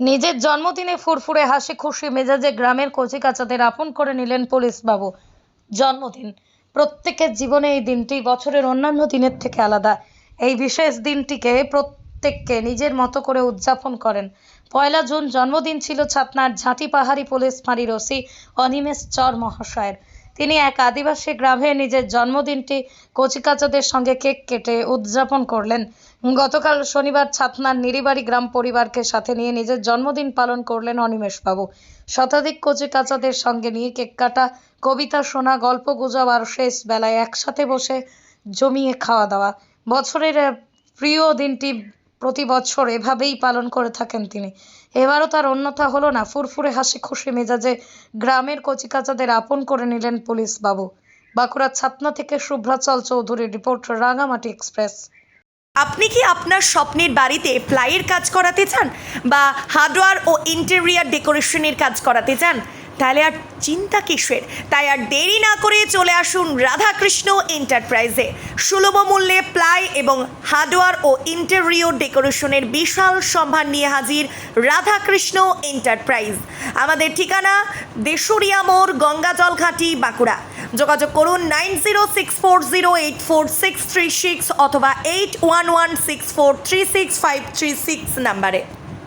নিজের জন্মদিনে ফুরফুরে হাসি খুশি মেজাজে গ্রামের কচিকাচাদের আপন করে নিলেন পুলিশ বাবু জন্মদিন। প্রত্যেকের জীবনে এই দিনটি বছরের অন্যান্য দিনের থেকে আলাদা। এই বিশেষ দিনটিকে প্রত্যেককে নিজের মতো করে উদযাপন করেন। পয়লা জুন জন্মদিন ছিল ছাতনার ঝাঁটি পাহাড়ি পুলিশ ফাঁড়ির ওসি অনিমেষ চর মহাশয়ের। তিনি এক আদিবাসী গ্রামে নিজের জন্মদিনটি কচিকাচাদের সঙ্গে কেক কেটে উদযাপন করলেন। গতকাল শনিবার ছাতনার নিরিবাড়ি গ্রাম পরিবারকে সাথে নিয়ে নিজের জন্মদিন পালন করলেন অনিমেষবাবু। শতাধিক কচিকাচাদের সঙ্গে নিয়ে কেক কাটা, কবিতা শোনা, গল্প গুজব আর শেষ বেলায় একসাথে বসে জমিয়ে খাওয়া দাওয়া। বছরের প্রিয় দিনটি প্রতি বছর এভাবেই পালন করে থাকেন তিনি। এবারও তার অন্যথা হলো না, ফুরফুরে হাসি খুশি মেজাজে গ্রামের কচিকাচাদের আপন করে নিলেন পুলিশ বাবু। বাঁকুড়ার ছাতনা থেকে শুভ্রাচল চৌধুরীর রিপোর্ট, রাঙামাটি এক্সপ্রেস। আপনি কি আপনার স্বপ্নের বাড়িতে প্লাইয়ের কাজ করাতে চান? বা হার্ডওয়্যার ও ইন্টেরিয়ার ডেকোরেশনের কাজ করাতে চান? তাহলে আর চিন্তা কিসের? তাই আর দেরি না করে চলে আসুন রাধাকৃষ্ণ এন্টারপ্রাইজে। সুলভ মূল্যে প্লাই এবং হার্ডওয়ার ও ইন্টেরিয়র ডেকোরেশনের বিশাল সম্ভার নিয়ে হাজির রাধাকৃষ্ণ এন্টারপ্রাইজ। আমাদের ঠিকানা দেশুরিয়া মোড়, গঙ্গাজল ঘাটি, বাঁকুড়া। যোগাযোগ করুন nine zero six four zero eight four six three six অথবা eight one one six four three six five three six নাম্বারে।